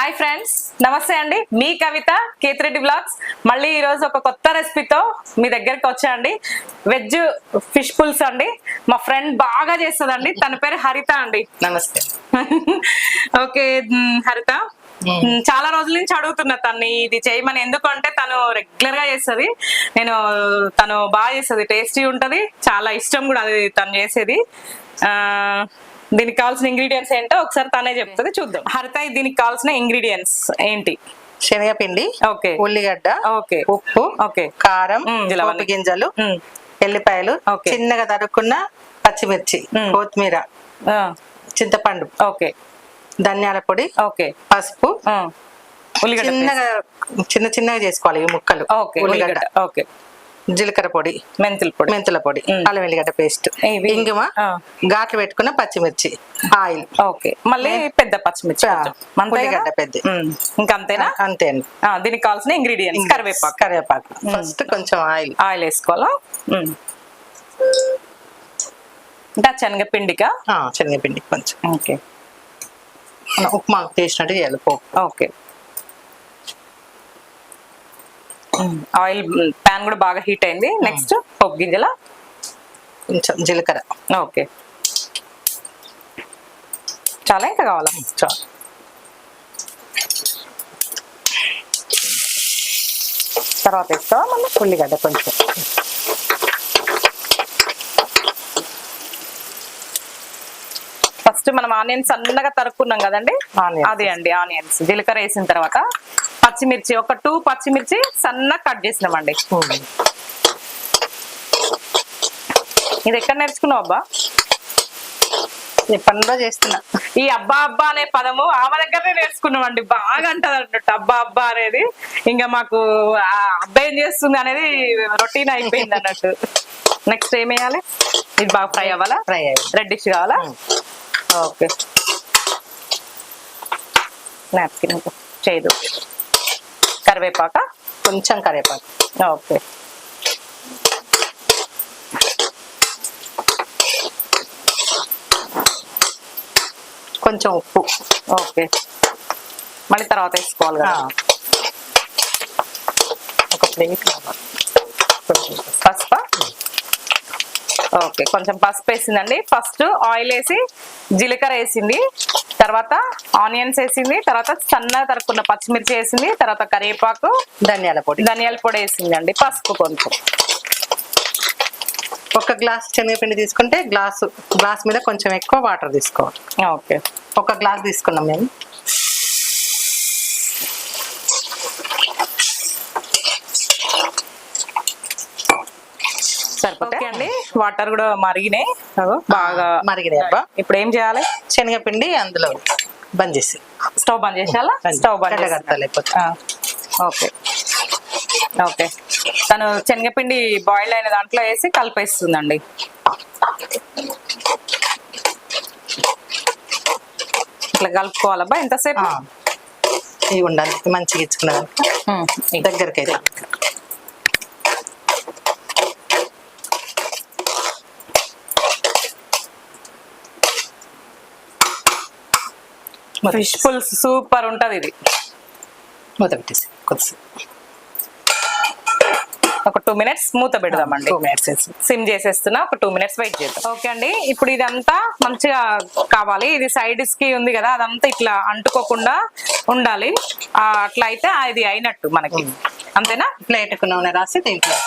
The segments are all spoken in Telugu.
హాయ్ ఫ్రెండ్స్ నమస్తే అండి. మీ కవిత కేతిరెడ్డి బ్లాగ్స్. మళ్ళీ ఈ రోజు ఒక కొత్త రెసిపీతో మీ దగ్గరికి వచ్చా అండి వెజ్ ఫిష్ పుల్స్ అండి. మా ఫ్రెండ్ బాగా చేస్తుందండి. తన పేరు హరిత అండి. నమస్తే. ఓకే హరిత. చాలా రోజుల నుంచి అడుగుతున్నా తన్ని. ఇది చేయమని ఎందుకంటే తను రెగ్యులర్గా చేస్తుంది. నేను తను బాగా చేస్తుంది. టేస్టీ ఉంటది. చాలా ఇష్టం కూడా అది తను చేసేది. ఆ దీనికి కావాల్సిన ఇంగ్రీడియంట్స్ ఏంటో ఒకసారి తనే చెప్తుంది చూద్దాం. హరిత దీనికి కావాల్సిన ఇంగ్రీడియంట్స్ ఏంటి? శనగపిండి ఓకే. ఉల్లిగడ్డ ఓకే. ఉప్పు ఓకే. కారం జీలవల్లి. గింజలు ఎల్లిపాయలు. చిన్నగా తరుక్కున్న పచ్చిమిర్చి. కొత్తిమీర చింతపండు ఓకే. ధనియాల పొడి ఓకే. పసుపు ఉల్లిగడ్డ చిన్నగా చిన్న చిన్నగా చేసుకోవాలి ఈ ముక్కలు. ఓకే ఉల్లిగడ్డ. ఓకే. జీలకర్ర పొడి మెంతుల పొడి. మెంతుల పొడి. అల్లం ఎల్లిగడ్డ పేస్ట్ ఇంగుమ. ఘాట్లు పెట్టుకున్న పచ్చిమిర్చి ఆయిల్. ఓకే. మళ్ళీ పెద్ద పచ్చిమిర్చి ఉల్లిగడ్డ? పెద్ద. ఇంకా అంతేనా అంతే అండి దీనికి కావాల్సిన ఇంగ్రీడియంట్స్ కరివేపాకు. కరివేపాకు. ఫస్ట్ కొంచెం ఆయిల్. ఆయిల్ వేసుకోవాలా. ఇంకా శనగపిండికా? శనగపిండి కొంచెం. ఓకే. ఉప్మా చేసినట్టు చేయాలి పోపు. Okay hmm. ఆయిల్ ప్యాన్ కూడా బాగా హీట్ అయింది. నెక్స్ట్ పప్పు గింజల? కొంచెం జీలకర్ర. ఓకే. చాలా ఇంకా కావాలా? చాలు. తర్వాత వేస్తావా మళ్ళీ ఉల్లిగడ్డ కొంచెం? ఫస్ట్ మనం ఆనియన్స్ సన్నగా తరుక్కున్నాం కదండి. అదే అండి ఆనియన్స్. జీలకర్ర వేసిన తర్వాత పచ్చిమిర్చి ఒక టూ పచ్చిమిర్చి సన్నగా కట్ చేసినామండి. ఇది ఎక్కడ నేర్చుకున్నావు అబ్బా? పనిలో చేస్తున్నా. ఈ అబ్బా అబ్బా అనే పదము ఆమె దగ్గరనే నేర్చుకున్నామండి. బాగా అంటది అన్నట్టు అబ్బా అబ్బా అనేది. ఇంకా మాకు ఆ అబ్బాయి ఏం చేస్తుంది అనేది రొటీన్ అయిపోయింది అన్నట్టు. నెక్స్ట్ ఏం వేయాలి? ఇది బాగా ఫ్రై అవ్వాలా? ఫ్రై రెడ్డిష్ కావాలా? ఓకే. నాప్కిన్ చేయదు కరివేపాక? కొంచెం కరివేపాకు. ఓకే. కొంచెం ఉప్పు. ఓకే. మళ్ళీ తర్వాత వేసుకోవాలి. కదా. ఒక ప్లేట్ పసుపు ఓకే కొంచెం పసుపు వేసిందండి ఫస్ట్ ఆయిల్ వేసి జీలకర్ర వేసింది. తర్వాత ఆనియన్స్ వేసింది. తర్వాత సన్నగా తరుక్కున్న పచ్చిమిర్చి వేసింది. తర్వాత కరివేపాకు ధనియాల పొడి. ధనియాల పొడి వేసింది అండి పసుపు కొంచెం. ఒక గ్లాస్ శనగపిండి తీసుకుంటే గ్లాసు గ్లాస్ మీద కొంచెం ఎక్కువ వాటర్ తీసుకోవాలి. ఓకే. ఒక గ్లాస్ తీసుకున్నాం మేము సరిపోతే అండి వాటర్ కూడా మరిగినాయి. బాగా మరిగినాయి అబ్బా. ఇప్పుడు ఏం చేయాలి? శనగపిండి అందులో బంద్ చేసి. స్టవ్ బంద్ చేసేయాలా? స్టవ్ బంద్ ఓకే. ఓకే. తను శనగపిండి బాయిల్ అయిన దాంట్లో వేసి కలిపేస్తుందండి. ఇట్లా కలుపుకోవాలబ్బా ఎంతసేపు. ఇవి ఉండాలి. మంచిగా ఇచ్చుకున్న దానికి ఉమ్, ఇ- దగ్గరికి అయితే ఫిష్ పుల్స్ సూపర్ ఉంటది ఇది. మూత పెట్టేసి కొద్దిసేపు. ఒక టూ మినిట్స్ మూత పెడదామండి. టూ మినిట్స్ సిమ్ చేసేస్తున్నా ఒక టూ మినిట్స్ వెయిట్ చేద్దాం. ఓకే అండి ఇప్పుడు ఇదంతా మంచిగా కావాలి. ఇది సైడ్స్కి ఉంది కదా అదంతా ఇట్లా అంటుకోకుండా ఉండాలి. అట్లా అయితే ఇది అయినట్టు మనకి. అంతేనా? ప్లేట్కు నూనె రాసి దీంట్లో.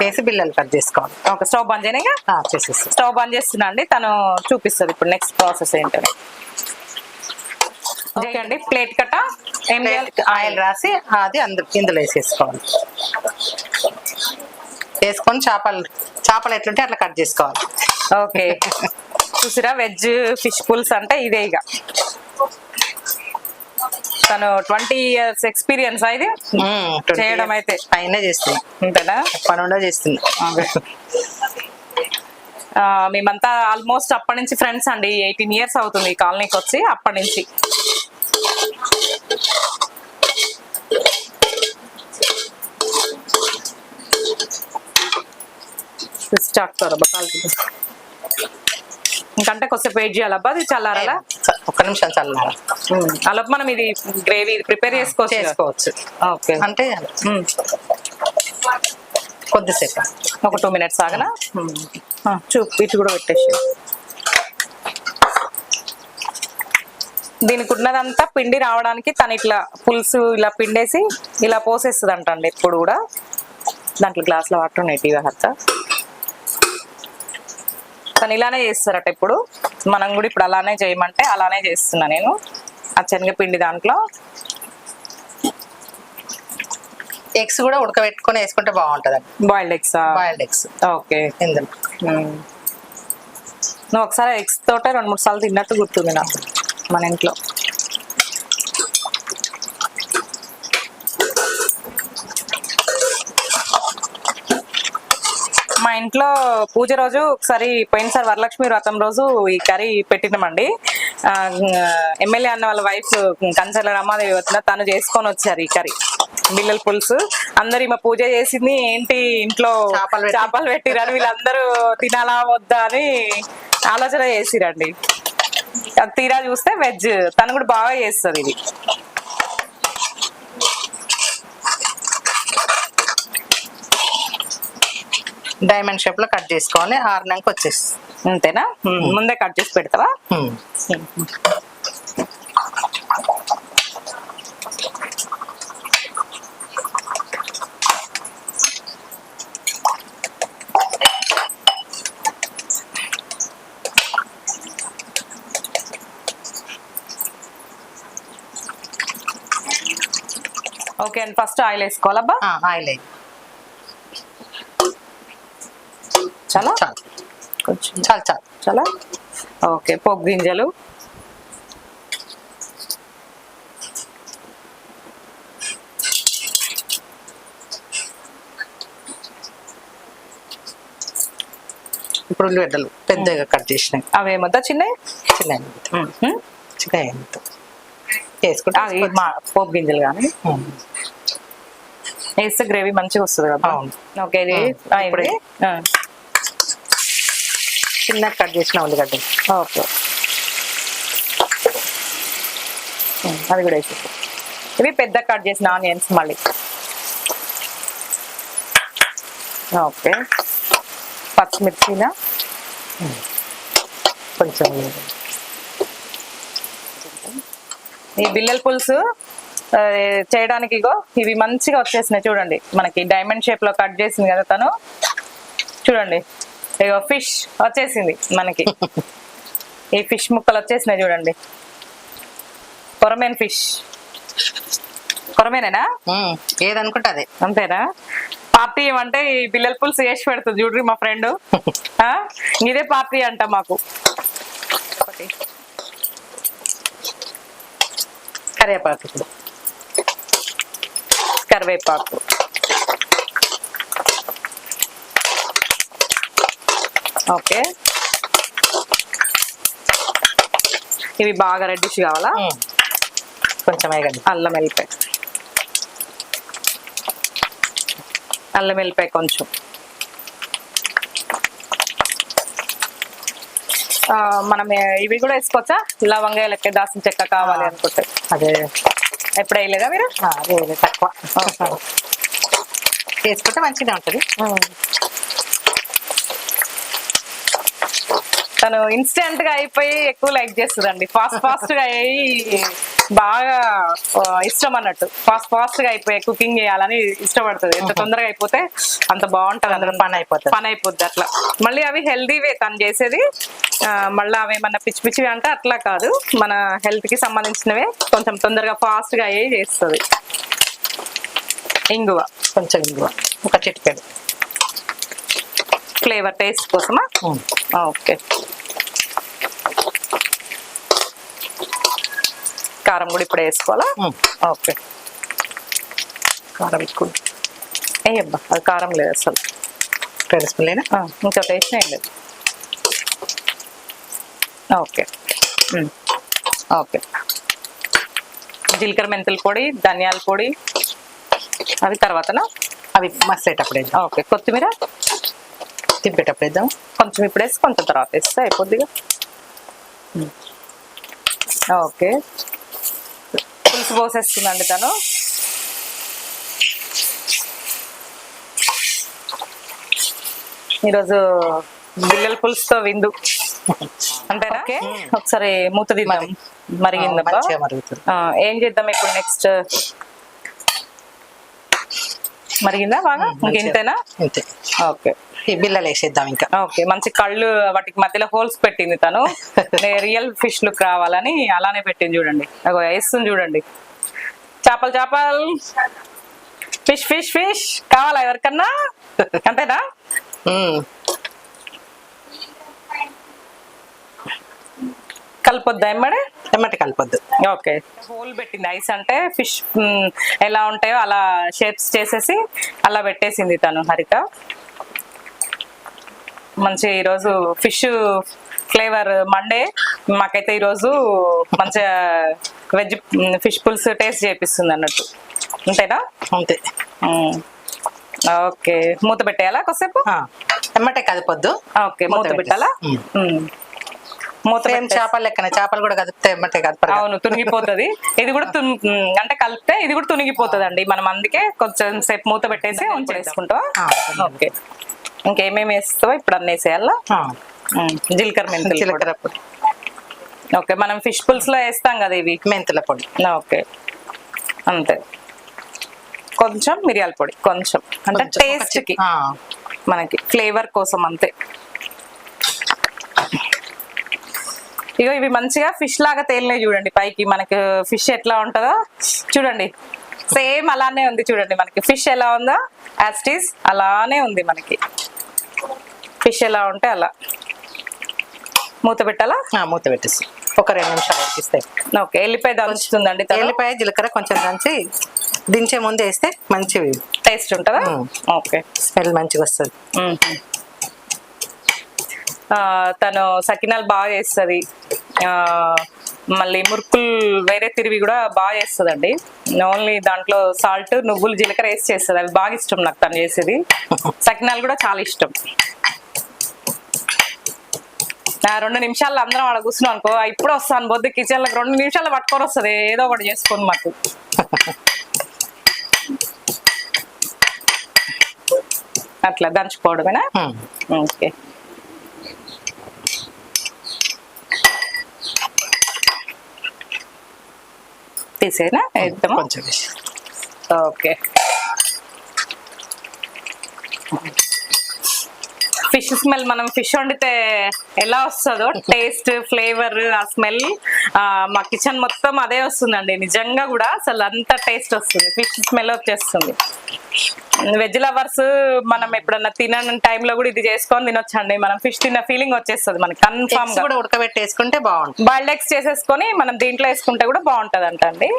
వేసి బిల్లలు కట్ చేసుకోవాలి. ఓకే స్టవ్ బంద్ చేయగా చేసేసి. స్టవ్ బంద్ చేస్తున్నా అండి తను చూపిస్తుంది ఇప్పుడు నెక్స్ట్ ప్రాసెస్ ఏంటని. ఓకే అండి. ప్లేట్ కట్ట? ఏం ఆయిల్. రాసి అది అందు ఇందులో వేసేసుకోవాలి. వేసుకొని చేపలు చేపలు ఎట్లుంటే అట్లా కట్ చేసుకోవాలి. ఓకే. చూసిరా వెజ్ ఫిష్ పుల్స్ అంటే ఇదే ఇక తను ట్వంటీ ఇయర్స్ ఎక్స్పీరియన్స్ ఇది? 20 చేయడం అయితే. పైన చేస్తుంది. అంతేనా పనుండో చేస్తుంది. మేమంతా ఆల్మోస్ట్ అప్పటి నుంచి ఫ్రెండ్స్ అండి. ఎయిటీన్ ఇయర్స్ అవుతుంది ఈ కాలనీకి వచ్చి అప్పటి నుంచి. ఇంకంటే కొద్దిసేపు వెయిట్ చేయాలబ్బా అది చల్లారాలా? ఒక్క నిమిషం చల్లారా? అలా మనం ఇది గ్రేవీ ప్రిపేర్ చేసుకోవచ్చు చేసుకోవచ్చు. ఓకే. అంటే కొద్దిసేపు. ఒక టూ మినిట్స్ ఆగనా? ఆ, చూ ఇటు కూడా పెట్టేసి దీనికి ఉన్నదంతా పిండి రావడానికి తను ఇట్లా పులుసు ఇలా పిండేసి ఇలా పోసేస్తుంది అంటండి ఎప్పుడు కూడా. దాంట్లో గ్లాస్లో వాటర్ ఉన్నాయి టీవీ హత్త తను ఇలానే చేస్తారట ఇప్పుడు మనం కూడా ఇప్పుడు అలానే చేయమంటే అలానే చేస్తున్నా నేను. ఆ శనగపిండి దాంట్లో. ఎగ్స్ కూడా ఉడకబెట్టుకొని వేసుకుంటే బాగుంటది boiled eggs? Boiled eggs. Okay. ఇందులో. నువ్వు ఒకసారి ఎగ్స్ తోటే రెండు మూడు సార్లు తిన్నట్టు గుర్తుంది నాకు. మన ఇంట్లో. మా ఇంట్లో పూజ రోజు ఒకసారి పోయినసారి వరలక్ష్మి వ్రతం రోజు ఈ కర్రీ పెట్టినామండి. ఎమ్మెల్యే అన్న వాళ్ళ వైఫ్ కంచర్ల రమాదేవి వచ్చిన తను చేసుకొని వచ్చారు ఈ కర్రీ. బిల్లల పులుసు. అందరు ఈమె పూజ చేసింది ఏంటి ఇంట్లో చేపలు పెట్టి- చేపలు పెట్టిరని వీళ్ళందరూ తినాలా వద్దా అని ఆలోచన చేసిరండి. తీరా చూస్తే వెజ్. తను కూడా బాగా చేస్తుంది ఇది. డైమండ్ షేప్లో కట్ చేసుకోవాలి. ఆరినాక వచ్చేసి అంతేనా ముందే కట్ చేసి పెడతావా? ఓకే అండి ఫస్ట్ ఆయిల్ వేసుకోవాలబ్బా ఆయిల్. చాలా? చాలు. కొంచెం. చాలు చాలు. చాలా? ఓకే పోపు గింజలు. ఇప్పుడు ఉల్లిగడ్డలు పెద్దగా కట్ చేసినాయి అవేమొద్దా చిన్నవి? చిన్న చిన్న వేసుకుంటే అవి మా పోపు గింజలు కానీ. వేస్తే గ్రేవీ మంచిగా వస్తుంది కదా. ఓకే ఇది చిన్న కట్ చేసిన ఉల్లిగడ్డలు. ఓకే. అది కూడా వేసేసి ఇవి పెద్ద కట్ చేసిన ఆనియన్స్ మళ్ళీ. ఓకే. పచ్చిమిర్చినా? కొంచెం. ఈ బిల్లల పులుసు చేయడానికి ఇగో ఇవి మంచిగా వచ్చేసినాయి. చూడండి మనకి డైమండ్ షేప్లో కట్ చేసింది కదా తను. చూడండి ఇగో ఫిష్ వచ్చేసింది మనకి. ఈ ఫిష్ ముక్కలు వచ్చేసినాయి చూడండి. కొరమేన్ ఫిష్ కొరమేనేనా? అదే అంతేనా? పార్టీ ఏమంటే ఈ బిల్లల పులుసు వేసి పెడుతుంది చూడ్రి మా ఫ్రెండ్. ఇదే పార్టీ అంట మాకు. ఒకటి కరివేపాకు ఇప్పుడు. కరివేపాకు. ఓకే. ఇవి బాగా రెడ్డిష్ కావాలా. కొంచెం వేగండి. అల్లం వెల్లిపాయ అల్లం వెల్లిపాయ కొంచెం. మనం ఇవి కూడా వేసుకోవచ్చా? లవంగా లెక్క దాసిన చెక్క కావాలి. అనుకుంటే. అదే. ఎప్పుడు వేయలేదా మీరు? తక్కువ. వేసుకుంటే మంచిగా ఉంటుంది. తను ఇన్స్టెంట్గా అయిపోయి ఎక్కువ లైక్ చేస్తుందండి. ఫాస్ట్ ఫాస్ట్గా అయ్యి బాగా ఇష్టం అన్నట్టు. ఫాస్ట్ ఫాస్ట్గా అయిపోయి కుకింగ్ చేయాలని ఇష్టపడుతుంది. ఎంత తొందరగా అయిపోతే అంత బాగుంటది. అందులో పని అయిపోతుంది. పని అయిపోద్ది అట్లా. మళ్ళీ అవి హెల్దీవే తను చేసేది మళ్ళీ అవి ఏమన్నా పిచ్చి పిచ్చివి అంటే అట్లా కాదు. మన హెల్త్కి సంబంధించినవే కొంచెం తొందరగా ఫాస్ట్గా అయ్యి చేస్తుంది. ఇంగువ కొంచెం ఇంగువ ఒక చిటికెడు. ఫ్లేవర్ టేస్ట్ కోసమా. ఓకే. కారం కూడా ఇప్పుడు వేసుకోవాలా. ఓకే. కారం ఎక్కువ. ఏ అబ్బా అది కారం లేదు అసలు. ఆ, ఇంకా టేస్ట్ ఏం లేదు. ఓకే. ఓకే. జీలకర్ర మెంతుల పొడి ధనియాల పొడి అవి తర్వాతనా? అవి మసేటప్పుడు వేద్దాం. ఓకే. కొత్తిమీర? తిప్పేటప్పుడు వేద్దాం. కొంచెం ఇప్పుడు వేసి కొంచెం తర్వాత వేస్తే అయిపోద్దిగా. ఓకే. పులుసు పోసేస్తుందండి తను. ఈరోజు బిల్లల పులుసుతో విందు. అంతేనా ఓకే. ఒకసారి మూత మరిగిందబ్బా మరుగుతుంది. ఆ, ఏం చేద్దాం ఇప్పుడు నెక్స్ట్? మరిగిందా బాగా? ఇంకెంతేనా అంతే ఓకే. ఈ బిల్లలు వేసేద్దాం ఇంకా. ఓకే మంచి కళ్ళు వాటికి మధ్యలో హోల్స్ పెట్టింది తను. రియల్ ఫిష్ లుక్ రావాలని అలానే పెట్టింది చూడండి. వేస్తుంది చూడండి. చేపలు చేపలు. Fish fish fish. కావాలా ఎవరికన్నా? అంతేనా? కలిపొద్దా ఎమ్మడే? ఎమ్మటి కలపొద్దు. ఓకే. హోల్ పెట్టింది. ఐస్ అంటే ఫిష్ ఎలా ఉంటాయో అలా షేప్స్ చేసేసి అలా పెట్టేసింది తను హరిత మంచి ఈరోజు ఫిష్ ఫ్లేవర్ మండే. మాకైతే ఈరోజు మంచిగా వెజ్ ఫిష్ పులుసు టేస్ట్ చేపిస్తుంది అన్నట్టు. అంతేనా? అంతే. ఓకే. మూత పెట్టేయాలా కొద్దిసేపు? ఆ, ఎమ్మటే కదపొద్దు ఓకే మూత పెట్టాలా. మూత చేపలు లెక్కన చేపలు కూడా కదిపితే ఎమ్మటే కదపరు కదా. అవును తునిగిపోతది. ఇది కూడా తున్ ఉమ్, అంటే కలిపితే ఇది కూడా తునిగిపోతుంది అండి మనం అందుకే కొంచెం సేపు మూత పెట్టేసి ఆ, ఓకే. ఇంకేమేమి వేస్తావో ఇప్పుడు అన్ని వేసేయాలా? ఆ, ఉమ్, జీలకర్ర మెంతులు జీలకర్ర పొడి. ఓకే మనం ఫిష్ పులుసు లో వేస్తాం కదా ఇవి. మెంతుల పొడి. ఓకే. అంతే. కొంచెం మిరియాల పొడి కొంచెం. అంటే కొంచెం ఒక టేస్ట్కి ఆ, మనకి ఫ్లేవర్ కోసం అంతే. ఇగో ఇవి మంచిగా ఫిష్ లాగా తేలినాయి చూడండి పైకి. మనకి ఫిష్ ఎట్లా ఉంటుందో చూడండి. సేమ్ అలానే ఉంది చూడండి మనకి. ఫిష్ ఎలా ఉందో యాస్టీస్ అలానే ఉంది మనకి. ఫిష్ ఎలా ఉంటే అలా. మూత పెట్టాలా? మూత పెట్టేసి. ఒక రెండు నిమిషాలు ఉడికిస్తే. ఓకే వెళ్ళిపోయి దంచుతుందండి ఎల్లిపాయ జీలకర్ర కొంచెం దంచి దించే ముందు వేస్తే మంచి టేస్ట్ ఉంటుందా. ఓకే. స్మెల్ మంచిగా వస్తుంది. తను సకినాలు బాగా చేస్తుంది. మళ్ళీ మురుకులు వేరే తిరిగి కూడా బాగా చేస్తుందండి. ఓన్లీ దాంట్లో సాల్ట్ నువ్వులు జీలకర్ర వేసి చేస్తుంది. అవి బాగా ఇష్టం నాకు తను చేసేది. సకినాలు కూడా చాలా ఇష్టం. రెండు నిమిషాల్లో అందరం అక్కడ కూర్చున్నాం అనుకో "ఆ, ఇప్పుడు వస్తాను బొద్దు కిచెన్లో రెండు నిమిషాలు పట్టుకొని వస్తుంది. ఏదో ఒకటి చేసుకొని మాకు. అట్లా దంచుకోవడమేనా. ఓకే. తీసేనా వేద్దామా? కొంచెం ఓకే. ఫిష్ స్మెల్ మనం ఫిష్ వండితే ఎలా వస్తుందో? టేస్ట్ ఫ్లేవర్ ఆ స్మెల్ మా కిచెన్ మొత్తం అదే వస్తుందండి. నిజంగా కూడా అసలు అంత టేస్ట్ వస్తుంది. ఫిష్ స్మెల్ వచ్చేస్తుంది. వెజ్ లవర్స్ మనం ఎప్పుడన్నా తినని టైంలో కూడా ఇది చేసుకొని తినొచ్చండి. మనం ఫిష్ తిన్న ఫీలింగ్ వచ్చేస్తుంది మనకి. కన్ఫామ్ కూడా ఉడకబెట్టేసుకుంటే బాగుంటుంది. బాయిల్డ్ ఎగ్స్ చేసేసుకొని మనం దీంట్లో వేసుకుంటే కూడా బాగుంటది అంటండి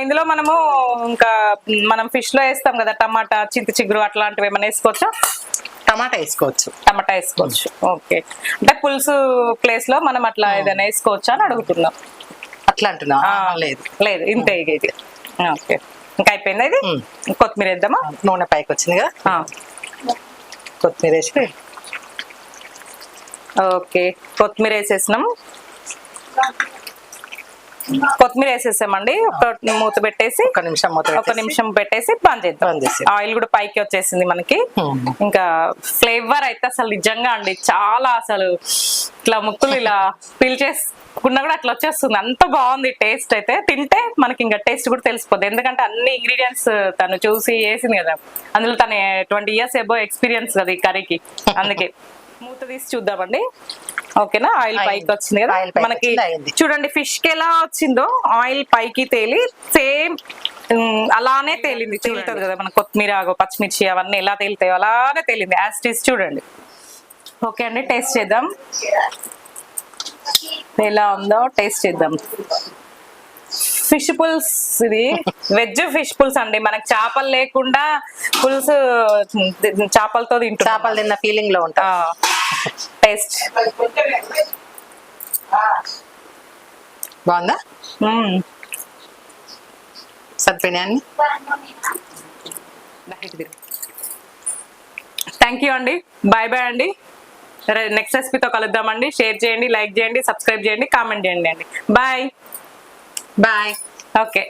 ఇందులో మనము ఇంకా మనం ఫిష్లో వేస్తాం కదా టమాటా చింత చిగురు అట్లాంటివి ఏమైనా వేసుకోవచ్చా? టమాటా వేసుకోవచ్చు. టమాటా వేసుకోవచ్చు. ఓకే. అంటే పులుసు ప్లేస్లో మనం అట్లా ఏదైనా వేసుకోవచ్చా అని అడుగుతున్నాం. అట్లా అంటున్నా? లేదు. లేదు. ఇంతే ఇది. ఓకే. ఇంకా అయిపోయింది ఇది. కొత్తిమీర వేద్దామా? నూనె పైకి వచ్చింది కదా? కొత్తిమీర వేసి. ఓకే. కొత్తిమీర వేసేసినాం. కొత్తిమీర వేసేసామండి. ఒక మూత పెట్టేసి ఒక నిమిషం మూత ఒక నిమిషం పెట్టేసి బంద్ చేద్దాం. ఆయిల్ కూడా పైకి వచ్చేసింది మనకి. ఇంకా ఫ్లేవర్ అయితే అసలు నిజంగా అండి చాలా అసలు ఇట్లా ముక్కులు ఇలా పీల్చేసుకున్నా కూడా అట్లా వచ్చేస్తుంది. అంత బాగుంది టేస్ట్ అయితే. తింటే మనకి ఇంకా టేస్ట్ కూడా తెలిసిపోద్ది. ఎందుకంటే అన్ని ఇంగ్రీడియంట్స్ తను చూసి వేసింది కదా. అందులో తన ట్వంటీ ఇయర్స్ ఎబో ఎక్స్పీరియన్స్ కదా ఈ కర్రీకి. అందుకే. మూత తీసి చూద్దామండి. ఓకేనా? ఆయిల్. పైకి వచ్చింది కదా? మనకి. చూడండి ఫిష్కి ఎలా వచ్చిందో ఆయిల్ పైకి తేలి సేమ్ అలానే తేలింది. తేలుతుంది కదా మన కొత్తిమీర పచ్చిమిర్చి అవన్నీ ఎలా తేలుతాయో అలానే తేలింది. యాస్టీస్ చూడండి. ఓకే అండి టేస్ట్ చేద్దాం. ఎలా ఉందో టేస్ట్ చేద్దాం. ఫిష్ పుల్స్ ఇది. వెజ్ ఫిష్ పుల్స్ అండి. మనకి చేపలు లేకుండా పులుసు చేపలతో తింటాం చేపలు తిన్న ఫీలింగ్లో ఉంటాం. టేస్ట్. బాగుందా? సరిపోయినాయి అన్ని? థ్యాంక్ యూ అండి. బాయ్ బాయ్ అండి. నెక్స్ట్ రెసిపీతో కలుద్దామండి షేర్ చేయండి లైక్ చేయండి సబ్స్క్రైబ్ చేయండి కామెంట్ చేయండి అండి. Bye bye okay